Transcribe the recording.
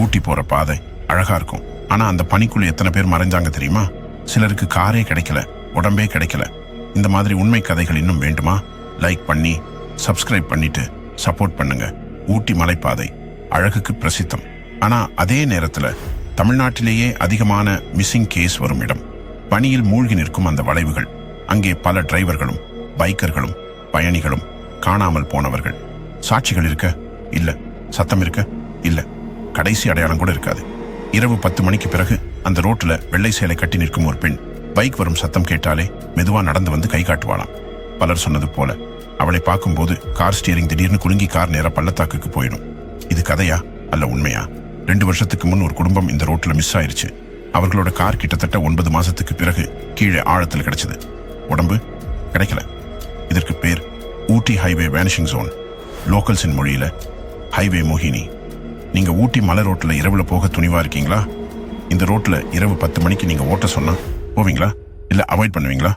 ஊட்டி போற பாதை அழகா இருக்கும். ஆனா அந்த பனிக்குள்ள எத்தனை பேர் மறைஞ்சாங்க தெரியுமா? சிலருக்கு காரே கிடைக்கல உடம்பே கிடைக்கல. இந்த மாதிரி உண்மை கதைகள் இன்னும் வேண்டுமா? லைக் பண்ணி சப்ஸ்கிரைப் பண்ணிட்டு சப்போர்ட் பண்ணுங்க. ஊட்டி மலைப்பாதை அழகுக்கு பிரசித்தம். ஆனா அதே நேரத்துல தமிழ்நாட்டிலேயே அதிகமான மிஸ்ஸிங் கேஸ் வரும் இடம். பனியில் மூழ்கி நிற்கும் அந்த வளைவுகள். அங்கே பல டிரைவர்களும் பைக்கர்களும் பயணிகளும் காணாமல் போனவர்கள். சாட்சிகள் இருக்க? இல்ல. சத்தம் இருக்க? இல்லை. கடைசி அடையாளம் கூட இருக்காது. இரவு பத்து மணிக்கு பிறகு அந்த ரோட்ல வெள்ளை சேலை கட்டி நிற்கும் ஒரு பெண் பைக் வரும் சத்தம் கேட்டாலே மெதுவா நடந்து வந்து கை காட்டுவாளாம். பலர் சொன்னது போல அவளை பார்க்கும்போது கார் ஸ்டியரிங் திடீர்னு குலுங்கி கார் நேர பள்ளத்தாக்குக்கு போயிடும். இது கதையா அல்ல உண்மையா? ரெண்டு வருஷத்துக்கு முன் ஒரு குடும்பம் இந்த ரோட்ல மிஸ் ஆயிருச்சு. அவர்களோட கார் கிட்டத்தட்ட ஒன்பது மாசத்துக்கு பிறகு கீழே ஆழத்தில் கிடைச்சது. உடம்பு கிடைக்கல. இதற்கு பேர் ஊட்டி ஹைவே வேனிஷிங் ஜோன் லோக்கல்ஸின் மொழியில ஹைவே மோகினி. நீங்கள் ஊட்டி மலை ரோட்டில் இரவில் போக துணிவாக இருக்கீங்களா? இந்த ரோட்டில் இரவு பத்து மணிக்கு நீங்கள் ஓட்ட சொன்னால் போவீங்களா? இல்லை அவாய்ட் பண்ணுவீங்களா?